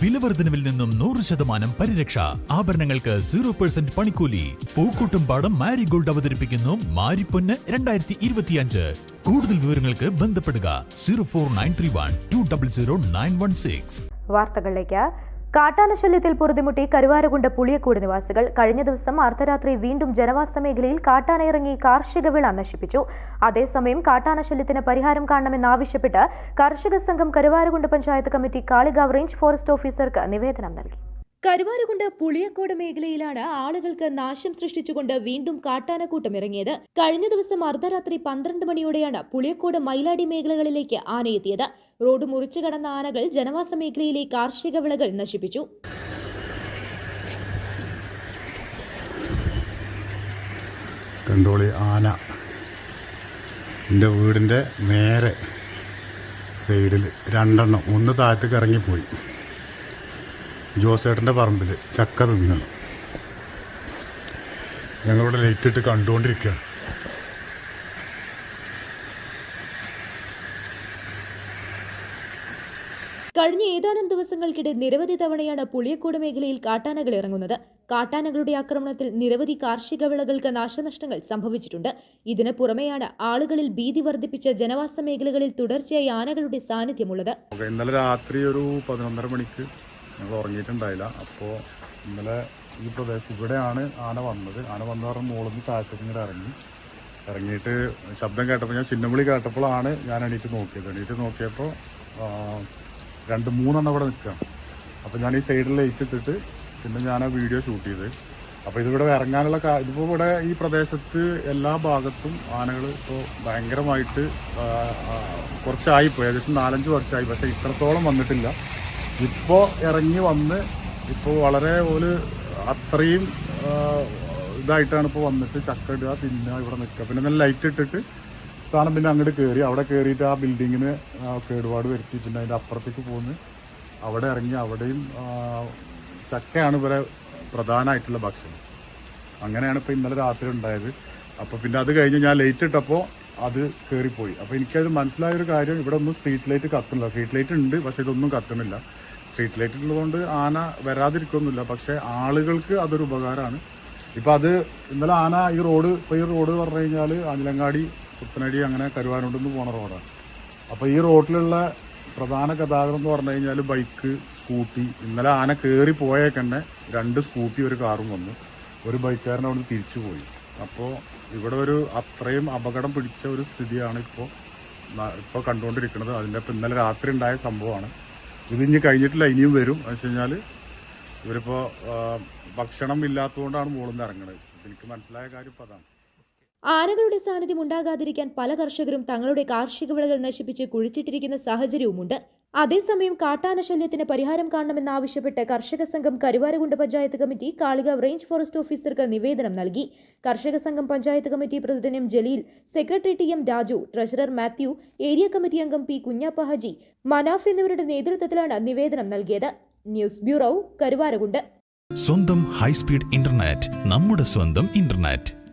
വിലവർദ്ധനവിൽ നിന്നും നൂറ് ശതമാനം പരിരക്ഷ. ആഭരണങ്ങൾക്ക് സീറോ പെർസെന്റ് പണിക്കൂലി. പൂക്കൂട്ടും പാടം മാരിഗോൾഡ് അവതരിപ്പിക്കുന്നു മാരിപ്പൊന്ന് രണ്ടായിരത്തി ഇരുപത്തിയഞ്ച് കൂടുതൽ വിവരങ്ങൾക്ക് ബന്ധപ്പെടുക zero four nine three one two double zero nine one six. വാർത്തകളിലേക്ക് കാട്ടാന ശല്യത്തിൽ പൊറുതിമുട്ടി കരുവാരകുണ്ട് പുളിയക്കൂട് നിവാസികൾ കഴിഞ്ഞ ദിവസം അർദ്ധരാത്രി വീണ്ടും ജനവാസ മേഖലയിൽ കാട്ടാന ഇറങ്ങി കാർഷിക വിള നശിപ്പിച്ചു. അതേസമയം കാട്ടാനശല്യത്തിന് പരിഹാരം കാണണമെന്നാവശ്യപ്പെട്ട് കർഷക സംഘം Karuvarakundu panchayat committee Kalikavu range forest ഓഫീസർക്ക് നിവേദനം നൽകി. കരുവാരകുണ്ട് പുളിയക്കോട് മേഖലയിലാണ് ആളുകൾക്ക് നാശം സൃഷ്ടിച്ചുകൊണ്ട് വീണ്ടും കാട്ടാനക്കൂട്ടം ഇറങ്ങിയത്. കഴിഞ്ഞ ദിവസം അർദ്ധരാത്രി പന്ത്രണ്ട് മണിയോടെയാണ് പുളിയക്കോട് മൈലാടി മേഖലകളിലേക്ക് ആനയെത്തിയത്. റോഡ് മുറിച്ചു കടന്ന ആനകൾ ജനവാസ മേഖലയിലെ കാർഷിക വിളകൾ നശിപ്പിച്ചു. കണ്ടോളി ആന. എന്റെ വീടിന്റെ നേരെ സൈഡിൽ രണ്ടെണ്ണം. ഒന്ന് താഴത്തേക്ക് ഇറങ്ങിപ്പോയി. ജോസേട്ടന്റെ പറമ്പിൽ ചക്ക തിന്നണം. ഞങ്ങളിവിടെ ലൈറ്റിട്ട് കണ്ടുകൊണ്ടിരിക്കുകയാണ്. കഴിഞ്ഞ ഏതാനും ദിവസങ്ങൾക്കിടെ നിരവധി തവണയാണ് പുളിയക്കോട് മേഖലയിൽ കാട്ടാനകൾ ഇറങ്ങുന്നത്. കാട്ടാനകളുടെ ആക്രമണത്തിൽ നിരവധി കാർഷിക വിളകൾക്ക് നാശനഷ്ടങ്ങൾ സംഭവിച്ചിട്ടുണ്ട്. ഇതിന് പുറമെയാണ് ആളുകളിൽ ഭീതി വർദ്ധിപ്പിച്ച ജനവാസ മേഖലകളിൽ തുടർച്ചയായി ആനകളുടെ സാന്നിധ്യമുള്ളത്. ഇന്നലെ രാത്രി ഒരു പതിനൊന്നര മണിക്ക് ഞങ്ങൾ ഉറങ്ങിയിട്ടുണ്ടായില്ല. അപ്പോൾ ഇന്നലെ ഈ പ്രദേശത്ത് ഇവിടെയാണ് ആന വന്നത്. ആന വന്ന മുകളിൽ നിന്ന് താഴത്തേക്ക് ഇറങ്ങി. ഇറങ്ങിയിട്ട് ശബ്ദം കേട്ടപ്പോൾ ഞാൻ ചിന്നവിളി കേട്ടപ്പോഴാണ് ഞാൻ എണീറ്റ് നോക്കിയത്. എണീറ്റ് നോക്കിയപ്പോൾ രണ്ട് മൂന്നെണ്ണം ഇവിടെ നിൽക്കുകയാണ്. അപ്പോൾ ഞാൻ ഈ സൈഡിൽ ലൈറ്റ് ഇട്ടിട്ട് പിന്നെ ഞാൻ ആ വീഡിയോ ഷൂട്ട് ചെയ്ത്. അപ്പോൾ ഇതിവിടെ ഇറങ്ങാനുള്ള കാ ഇതിപ്പോൾ ഇവിടെ ഈ പ്രദേശത്ത് എല്ലാ ഭാഗത്തും ആനകൾ ഇപ്പോൾ ഭയങ്കരമായിട്ട് കുറച്ചായി കുറച്ചായിപ്പോയി. ഏകദേശം നാലഞ്ച് വർഷമായി. പക്ഷേ ഇത്രത്തോളം വന്നിട്ടില്ല. ഇപ്പോൾ ഇറങ്ങി വന്ന് ഇപ്പോൾ വളരെ ഒരു അത്രയും ഇതായിട്ടാണ് ഇപ്പോൾ വന്നിട്ട് ചക്ക ഇടുക തിന്നുക ഇവിടെ നിൽക്കുക. പിന്നെ നല്ല ലൈറ്റ് ഇട്ടിട്ട് സാധനം പിന്നെ അങ്ങോട്ട് കയറി അവിടെ കയറിയിട്ട് ആ ബിൽഡിങ്ങിന് കേടുപാട് വരുത്തി. പിന്നെ അതിന്റെ അപ്പുറത്തേക്ക് പോന്ന് അവിടെ ഇറങ്ങി അവിടെയും ചക്കയാണ് ഇവരെ പ്രധാനമായിട്ടുള്ള ഭക്ഷണം. അങ്ങനെയാണ് ഇപ്പോൾ ഇന്നലെ രാത്രി ഉണ്ടായത്. അപ്പോൾ പിന്നെ അത് കഴിഞ്ഞ് ഞാൻ ലൈറ്റ് ഇട്ടപ്പോൾ അത് കയറിപ്പോയി അപ്പോൾ എനിക്കത് മനസ്സിലായൊരു കാര്യം ഇവിടെ ഒന്നും സ്ട്രീറ്റ് ലൈറ്റ് കത്തുന്നില്ല. സ്ട്രീറ്റ് ലൈറ്റ് ഉണ്ട് പക്ഷേ ഇതൊന്നും കത്തുന്നില്ല. സ്ട്രീറ്റ് ലൈറ്റ് ഉള്ളതുകൊണ്ട് ആന വരാതിരിക്കൊന്നുമില്ല. പക്ഷേ ആളുകൾക്ക് അതൊരു ഉപകാരമാണ്. ഇപ്പം അത് ഇന്നലെ ആന ഈ റോഡ് ഇപ്പോൾ ഈ റോഡ് പറഞ്ഞു കഴിഞ്ഞാൽ ആഞ്ഞിലങ്ങാടി പുത്തനടി അങ്ങനെ കരുവാനുണ്ടെന്ന് പോണ റോഡാണ് അപ്പോൾ ഈ റോഡിലുള്ള പ്രധാന ഗതാഗതം എന്ന് പറഞ്ഞു കഴിഞ്ഞാൽ ബൈക്ക് സ്കൂട്ടി ഇന്നലെ ആന കയറി പോയേക്കന്നെ രണ്ട് സ്കൂട്ടി ഒരു കാറും വന്നു. ഒരു ബൈക്കുകാരൻ നിന്ന് തിരിച്ചു പോയി. അപ്പോൾ ഇവിടെ ഒരു അത്രയും അപകടം പിടിച്ച ഒരു സ്ഥിതിയാണ് ഇപ്പോൾ ഇപ്പോൾ കണ്ടുകൊണ്ടിരിക്കുന്നത്. അതിന്റെ ഇപ്പം ഇന്നലെ രാത്രി ഉണ്ടായ സംഭവമാണ്. ഇത് ഇനി കഴിഞ്ഞിട്ടില്ല ഇനിയും വരും. എന്ന് വെച്ച് കഴിഞ്ഞാൽ ഇവരിപ്പോൾ ഭക്ഷണം ഇല്ലാത്തതുകൊണ്ടാണ് മുകളിൽ നിന്ന് ഇറങ്ങുന്നത് എനിക്ക് മനസ്സിലായ കാര്യം ഇപ്പോൾ അതാണ്. ആനകളുടെ സാന്നിധ്യം ഉണ്ടാകാതിരിക്കാൻ പല കർഷകരും തങ്ങളുടെ കാർഷിക വിളകൾ നശിപ്പിച്ച് കുഴിച്ചിട്ടിരിക്കുന്ന സാഹചര്യവുമുണ്ട്. അതേസമയം കാട്ടാന ശല്യത്തിന് പരിഹാരം കാണണമെന്നാവശ്യപ്പെട്ട് കർഷക സംഘം Karuvarakundu panchayat committee Kalikavu range forest ഓഫീസർക്ക് നിവേദനം നൽകി. കർഷക സംഘം panchayat committee president M Jaleel secretary T M Raju treasurer Mathew area committee അംഗം പി കുഞ്ഞാപ്പ ഹജി മനാഫ് എന്നിവരുടെ നേതൃത്വത്തിലാണ് നിവേദനം നൽകിയത്. News bureau Karuvarakundu. സ്വന്തം ഹൈസ്പീഡ് ഇന്റർനെറ്റ് നമ്മുടെ സ്വന്തം ഇന്റർനെറ്റ്.